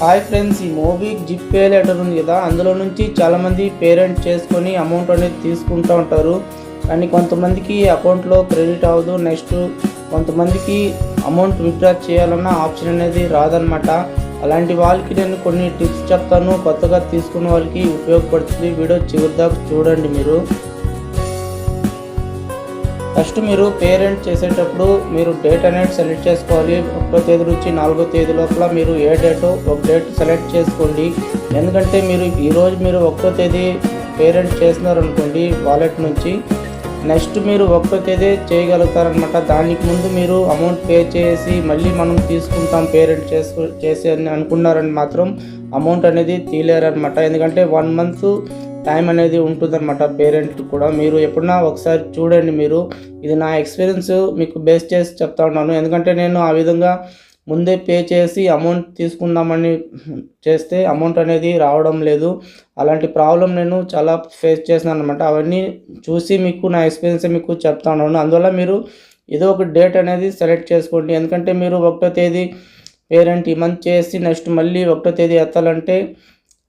Hi friends ఈ movie zip pay later ఉంది కదా అందులో నుంచి చాలామంది పేరెంట్ చేసుకొని అమౌంట్ అనేది తీసుకుంటూ ఉంటారు. కానీ కొంతమందికి అకౌంట్లో క్రెడిట్ అవ్వదు నెక్స్ట్ కొంతమందికి అమౌంట్ విత్డ్రా చేయాలన్న ఆప్షన్ అనేది రాదనమాట అలాంటి వాళ్ళకి నేను కొన్ని టిప్స్ చెప్తాను కొత్తగా తీసుకున్న వాళ్ళకి ఉపయోగపడుతుంది. వీడియో చివరిదాకా చూడండి మీరు. ఫస్ట్ మీరు పేరెంట్ చేసేటప్పుడు మీరు డేట్ అనేది సెలెక్ట్ చేసుకోవాలి. ఒకటో తేదీ నుంచి నాలుగో తేదీ లోపల మీరు ఏ డేటో ఒక డేట్ సెలెక్ట్ చేసుకోండి. ఎందుకంటే మీరు ఈరోజు మీరు ఒకటో తేదీ పేరెంట్ చేసినారనుకోండి వాలెట్ నుంచి. నెక్స్ట్ మీరు ఒకటో తేదీ చేయగలుగుతారనమాట. దానికి ముందు మీరు అమౌంట్ పే చేసి మళ్ళీ మనం తీసుకుంటాం పేరెంట్ చేసు చేసి అని అనుకున్నారని మాత్రం అమౌంట్ అనేది తీలేరనమాట ఎందుకంటే వన్ మంత్ టైం అనేది ఉంటుందన్నమాట పేరెంట్ కూడా. మీరు ఎప్పుడన్నా ఒకసారి చూడండి మీరు. ఇది నా ఎక్స్పీరియన్స్ మీకు బేస్ చేసి చెప్తా ఉన్నాను. ఎందుకంటే నేను ఆ విధంగా ముందే పే చేసి అమౌంట్ తీసుకుందామని చేస్తే అమౌంట్ అనేది రావడం లేదు. అలాంటి ప్రాబ్లం నేను చాలా ఫేస్ చేసినాను అనమాట అవన్నీ చూసి మీకు నా ఎక్స్పీరియన్స్ మీకు చెప్తా ఉన్నాను. అందువల్ల మీరు ఏదో ఒక డేట్ అనేది సెలెక్ట్ చేసుకోండి. ఎందుకంటే మీరు ఒకటో తేదీ పేరెంట్ ఈ మంత్ చేసి నెక్స్ట్ మళ్ళీ ఒకటో తేదీ ఎత్తాలంటే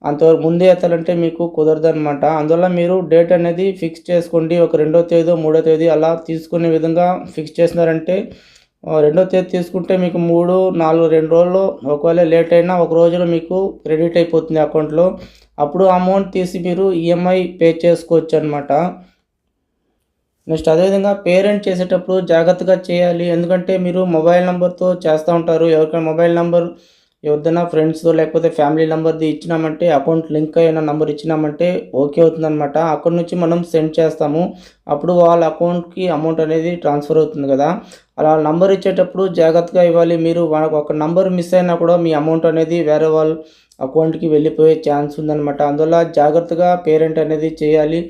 అంతవరకు ముందే ఎత్తాలంటే మీకు కుదరదు అనమాట అందువల్ల మీరు డేట్ అనేది ఫిక్స్ చేసుకోండి. ఒక రెండో తేదీ మూడో తేదీ అలా తీసుకునే విధంగా ఫిక్స్ చేసినారంటే రెండో తేదీ తీసుకుంటే మీకు మూడు నాలుగు రెండు రోజుల్లో ఒకవేళ లేట్ అయినా ఒక రోజులో మీకు క్రెడిట్ అయిపోతుంది అకౌంట్లో. అప్పుడు అమౌంట్ తీసి మీరు ఈఎంఐ పే చేసుకోవచ్చు అనమాట నెక్స్ట్ అదేవిధంగా పేరెంట్ చేసేటప్పుడు జాగ్రత్తగా చేయాలి. ఎందుకంటే మీరు మొబైల్ నెంబర్తో చేస్తూ ఉంటారు. ఎవరికైనా మొబైల్ నెంబర్ ఎవరిదైనా ఫ్రెండ్స్తో లేకపోతే ఫ్యామిలీ నెంబర్ది ఇచ్చినామంటే అకౌంట్ లింక్ అయిన నెంబర్ ఇచ్చినామంటే ఓకే అవుతుందన్నమాట. అక్కడ నుంచి మనం సెండ్ చేస్తాము. అప్పుడు వాళ్ళ అకౌంట్కి అమౌంట్ అనేది ట్రాన్స్ఫర్ అవుతుంది కదా. అలా నంబర్ ఇచ్చేటప్పుడు జాగ్రత్తగా ఇవ్వాలి. మీరు ఒక నంబర్ మిస్ అయినా కూడా మీ అమౌంట్ అనేది వేరే వాళ్ళ అకౌంట్కి వెళ్ళిపోయే ఛాన్స్ ఉందన్నమాట. అందువల్ల జాగ్రత్తగా పేరెంట్ అనేది చేయాలి.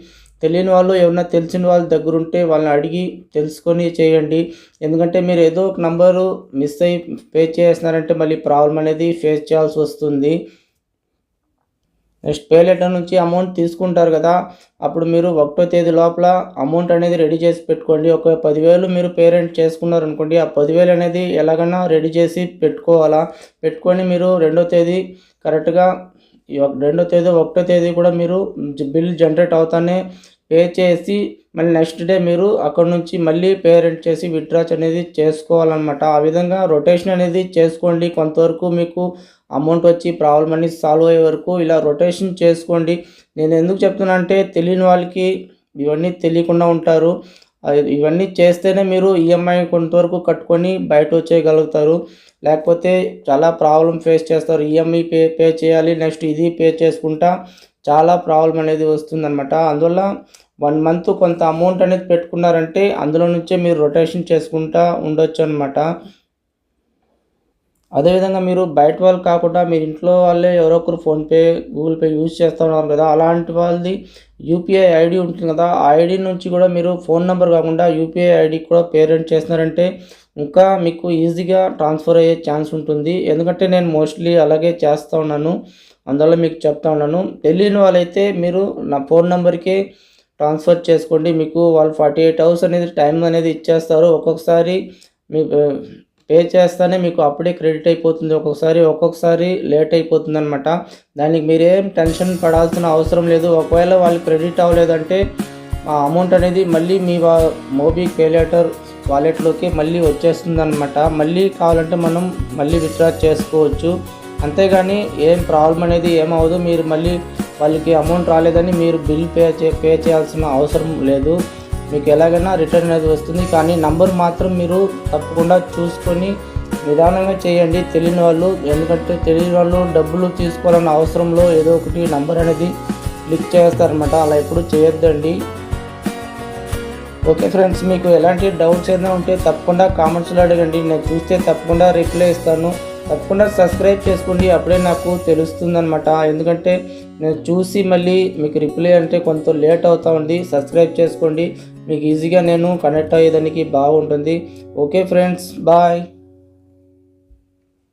తెలియని వాళ్ళు ఏమన్నా తెలిసిన వాళ్ళ దగ్గర ఉంటే వాళ్ళని అడిగి తెలుసుకొని చేయండి. ఎందుకంటే మీరు ఏదో ఒక నంబరు మిస్ అయ్యి పే చేస్తున్నారంటే మళ్ళీ ప్రాబ్లం అనేది ఫేస్ చేయాల్సి వస్తుంది. నెక్స్ట్ పే లెటర్ నుంచి అమౌంట్ తీసుకుంటారు కదా అప్పుడు మీరు ఒకటో తేదీ లోపల అమౌంట్ అనేది రెడీ చేసి పెట్టుకోండి. ఒక పదివేలు మీరు పేరెంట్ చేసుకున్నారు అనుకోండి ఆ పదివేలు అనేది ఎలాగైనా రెడీ చేసి పెట్టుకోవాలా? పెట్టుకొని మీరు రెండో తేదీ కరెక్ట్గా ఈ రెండో తేదీ ఒకటో తేదీ కూడా మీరు బిల్ జనరేట్ అవుతానే పే చేసి మళ్ళీ నెక్స్ట్ డే మీరు అక్కడ నుంచి మళ్ళీ పేరెంట్ చేసి విత్డ్రాచ్ అనేది చేసుకోవాలన్నమాట. ఆ విధంగా రొటేషన్ అనేది చేసుకోండి. కొంతవరకు మీకు అమౌంట్ వచ్చి ప్రాబ్లం అనేది సాల్వ్ అయ్యే వరకు ఇలా రొటేషన్ చేసుకోండి. నేను ఎందుకు చెప్తున్నా అంటే తెలియని వాళ్ళకి ఇవన్నీ తెలియకుండా ఉంటారు. ఇవన్నీ చేస్తేనే మీరు ఈఎంఐ కొంతవరకు కట్టుకొని బయట వచ్చేయగలుగుతారు. లేకపోతే చాలా ప్రాబ్లం ఫేస్ చేస్తారు. ఈఎంఐ పే పే చేయాలి నెక్స్ట్ ఇది పే చేసుకుంటా చాలా ప్రాబ్లం అనేది వస్తుందన్నమాట. అందువల్ల వన్ మంత్ కొంత అమౌంట్ అనేది పెట్టుకున్నారంటే అందులో నుంచే మీరు రొటేషన్ చేసుకుంటా ఉండొచ్చు అనమాట అదేవిధంగా మీరు బయట వాళ్ళు కాకుండా మీరు ఇంట్లో వాళ్ళే ఎవరో ఒకరు ఫోన్పే గూగుల్ పే యూజ్ చేస్తూ ఉన్నారు కదా అలాంటి వాళ్ళది యూపీఐ ఐడి ఉంటుంది కదా ఆ ఐడి నుంచి కూడా మీరు ఫోన్ నెంబర్ కాకుండా యూపీఐ ఐడి కూడా పేరెంట్ చేస్తున్నారంటే ఇంకా మీకు ఈజీగా ట్రాన్స్ఫర్ అయ్యే ఛాన్స్ ఉంటుంది. ఎందుకంటే నేను మోస్ట్లీ అలాగే చేస్తూ ఉన్నాను. అందువల్ల మీకు చెప్తా ఉన్నాను. తెలియని వాళ్ళైతే మీరు నా ఫోన్ నెంబర్కి ట్రాన్స్ఫర్ చేసుకోండి. మీకు వాళ్ళు ఫార్టీ ఎయిట్ అవర్స్ అనేది టైం అనేది ఇచ్చేస్తారు. ఒక్కొక్కసారి మీ పే చేస్తేనే మీకు అప్పుడే క్రెడిట్ అయిపోతుంది. ఒక్కొక్కసారి ఒక్కొక్కసారి లేట్ అయిపోతుంది అనమాట దానికి మీరేం టెన్షన్ పడాల్సిన అవసరం లేదు. ఒకవేళ వాళ్ళు క్రెడిట్ అవ్వలేదంటే ఆ అమౌంట్ అనేది మళ్ళీ మీ వా మోబీ పే వాలెట్లోకి మళ్ళీ వచ్చేస్తుంది అనమాట మళ్ళీ కావాలంటే మనం మళ్ళీ విత్డ్రా చేసుకోవచ్చు. అంతేగాని ఏం ప్రాబ్లం అనేది ఏమవదు మీరు మళ్ళీ వాళ్ళకి అమౌంట్ రాలేదని మీరు బిల్ పే చే పే చేయాల్సిన అవసరం లేదు. మీకు ఎలాగైనా రిటర్న్ అనేది వస్తుంది. కానీ నంబర్ మాత్రం మీరు తప్పకుండా చూసుకొని నిదానంగా చేయండి. తెలియని వాళ్ళు ఎందుకంటే తెలియని వాళ్ళు డబ్బులు తీసుకోవాలన్న అవసరంలో ఏదో ఒకటి నంబర్ అనేది క్లిక్ చేస్తారనమాట అలా ఎప్పుడు చేయొద్దండి. ఓకే ఫ్రెండ్స్ మీకు ఎలాంటి డౌట్స్ ఏదైనా ఉంటే తప్పకుండా కామెంట్స్లో అడగండి. నేను చూస్తే తప్పకుండా రిప్లై ఇస్తాను. తప్పకుండా సబ్స్క్రైబ్ చేసుకోండి. అప్పుడే నాకు తెలుస్తుందనమాట ఎందుకంటే నేను చూసి మళ్ళీ మీకు రిప్లై అంటే కొంత లేట్ అవుతా ఉంది. సబ్స్క్రైబ్ చేసుకోండి. మీకు ఈజీగా నేను కనెక్ట్ అయ్యేదానికి బాగుంటుంది. Okay friends bye